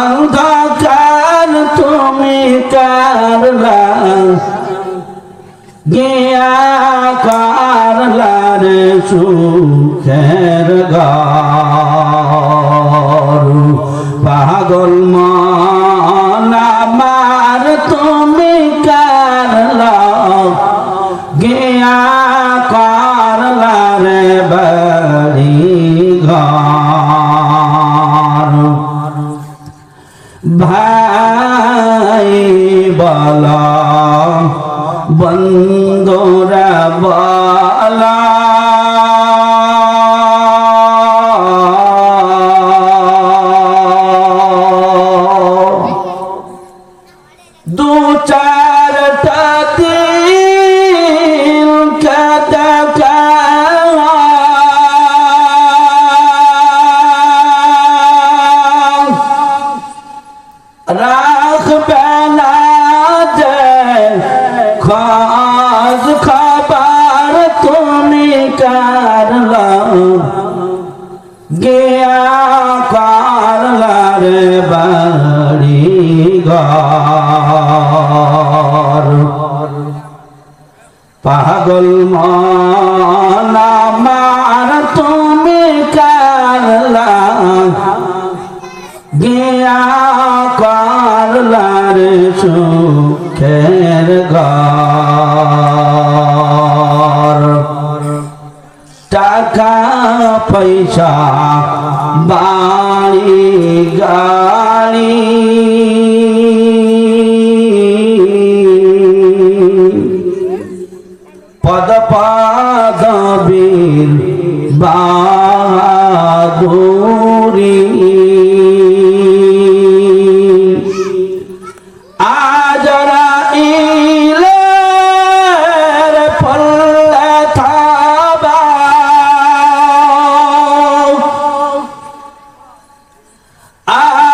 অন্ধকার তুমি কারলা গিয়া কারলার সুখের গা পাগল ভাই বলা বন্ধুরা বলা রাখবে না যে খাজ খাবার তুমি কারলা গিয়া কারলার বাড়ি ঘর? পাগল মন করলার সুখের ঘর। টাকা পয়সা বাড়ি গাড়ি। পদ পদবীর বাহাদুরি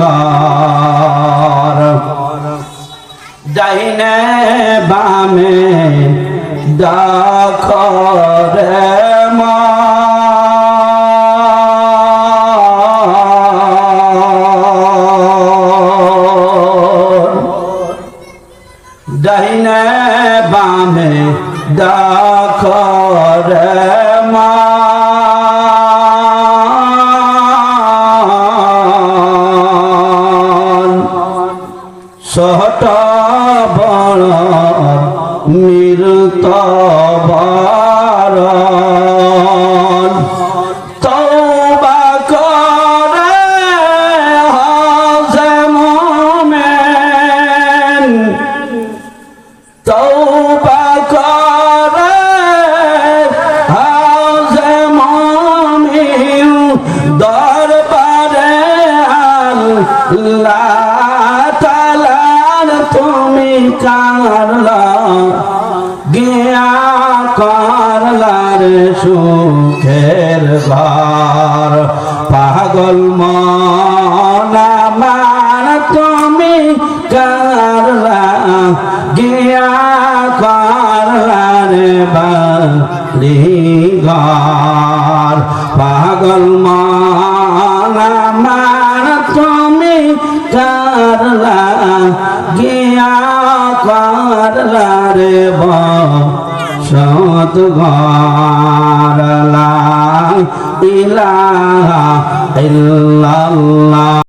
ঘর। ডাইনে বামে দখরে ডাইনে বামে দখরে সহট বড় নিরুত বারণ তওবা করে হজে মোমেন। তওবা করে হজে মোমিন। দরবারে কারলা গিয়া করলার সুখের ঘর পাগল মন আমার তুমি করলা, গিয়া করলার বাড়ি ঘর। পাগল মন আমার তুমি কারলা, গিয়া করলা রে সত ইলাহা ইল্লাল্লাহ।